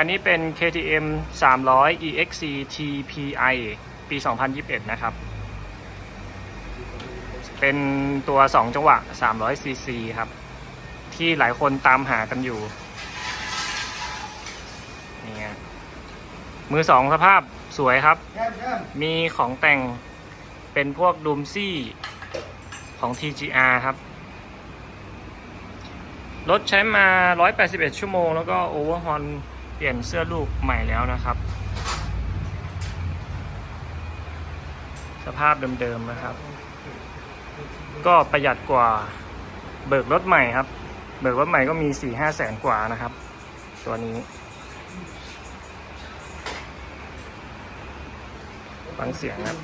คันนี้เป็น KTM 300 EXC TPI ปี 2021 นะครับ เป็นตัว 2 จังหวะ 300 cc ครับ ที่หลายคนตามหากันอยู่นี่ฮะมือสองสภาพสวยครับ มีของแต่งเป็นพวกดูมซี่ของ TGR ครับ รถใช้มา 181 ชั่วโมง แล้วก็โอเวอร์ฮอน เปลี่ยนเสื้อลูกใหม่แล้วนะครับ สภาพเดิมๆนะครับ ก็ประหยัดกว่า เบิกรถใหม่ครับ เบิกรถใหม่ก็มี4-5แสนกว่านะครับ ตัวนี้ฟังเสียงครับ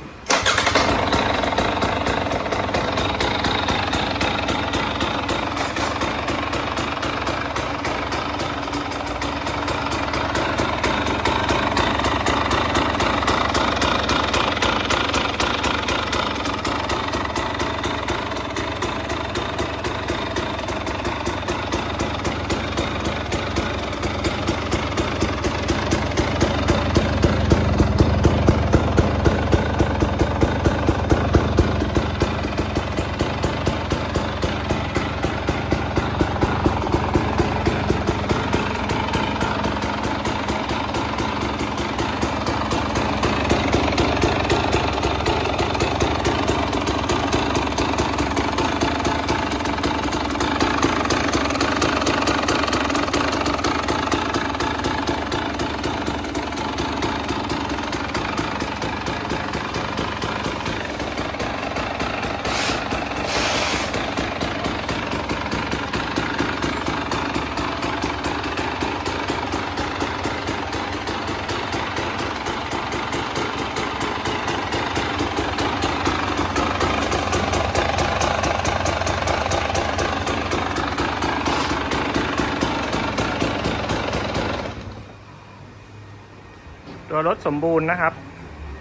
ตัวรถสมบูรณ์นะครับ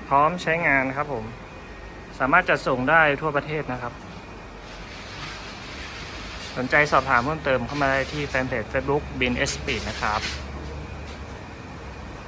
พร้อมใช้งานครับผม สามารถจัดส่งได้ทั่วประเทศนะครับ สนใจสอบถามเพิ่มเติมเข้ามาได้ที่แฟนเพจ Facebook Bin S Speed นะครับ